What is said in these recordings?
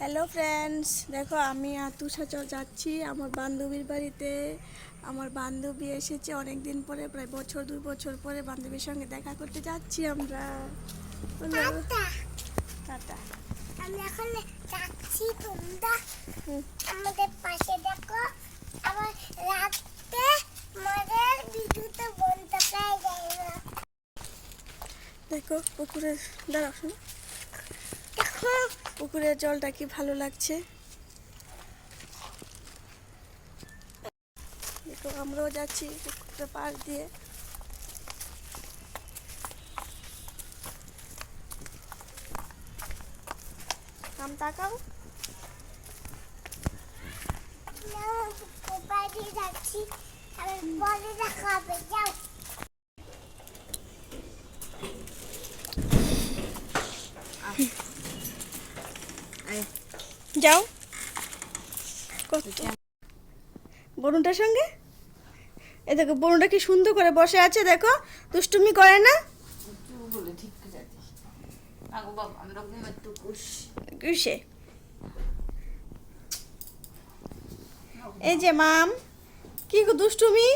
Hello friends দেখো আমি আর তুষা যাচ্ছি আমার বান্ধবীর বাড়িতে। আমার বান্ধবী এসেছে অনেক দিন পরে প্রায় বছর দুই বছর পরে বান্ধবীর সঙ্গে দেখা করতে যাচ্ছি আমরা। টাটা। আমি এখন যাচ্ছি তোমরা আমাদের পাশে। দেখো রাতে মজার পাই দেখো পুকুরের দাঁড়াও শোনো। পুকুরের জলটা কি ভালো লাগছে? দেখো আমরাও যাচ্ছি পুকুরটা পার দিয়ে। আম তাকাও। যাচ্ছি। যাও। যাও। বরুণটার সঙ্গে? এ দেখো বরুণটা কি সুন্দর করে বসে আছে দেখো। দুষ্টুমি করে না? কিসে এই যে মাম। কি দুষ্টুমি?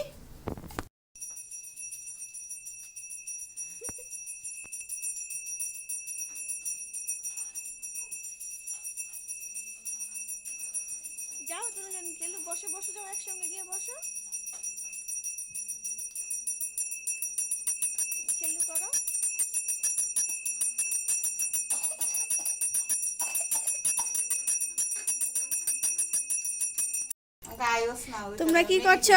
যাও দুজন খেলু বসে বসে যাও একসঙ্গে গিয়ে বসো। খেলু করো। তোমরা কি করছ?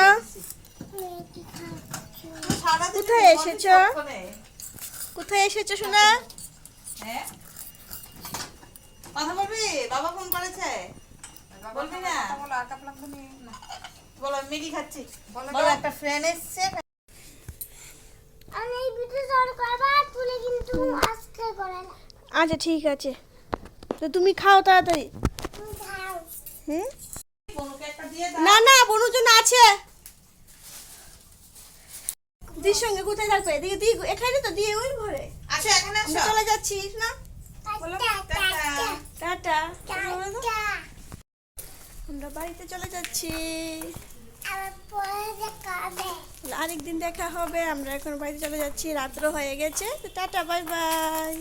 কোথায় এসেছ? কোথায় এসেছ শোনা হ্যাঁ? কথা বলবি? বাবা ফোন করেছে। বলবি না? না। বলো ম্যাগি খাচ্ছি। বলো একটা ফ্রেন্ড এসছে। আমি এই ভিডিও শুরু করবার তুলে কিন্তু আজকে করে না। আচ্ছা ঠিক আছে। তো তুমি খাও তাড়াতাড়ি। হুম? বনুকে একটা দিয়ে দাও। না না বনুর জন্য আছে। দির সঙ্গে কোথায় থাকবে? এদিকে দি এখানে তো দিয়ে ওই ঘরে। আসো এখানে চলে যাচ্ছি না? টাটা। টাটা। আমরা বাড়িতে চলে যাচ্ছি। আরেকদিন দেখা হবে আমরা এখন বাড়িতে চলে যাচ্ছি রাত্র হয়ে গেছে। তো টাটা বাই বাই।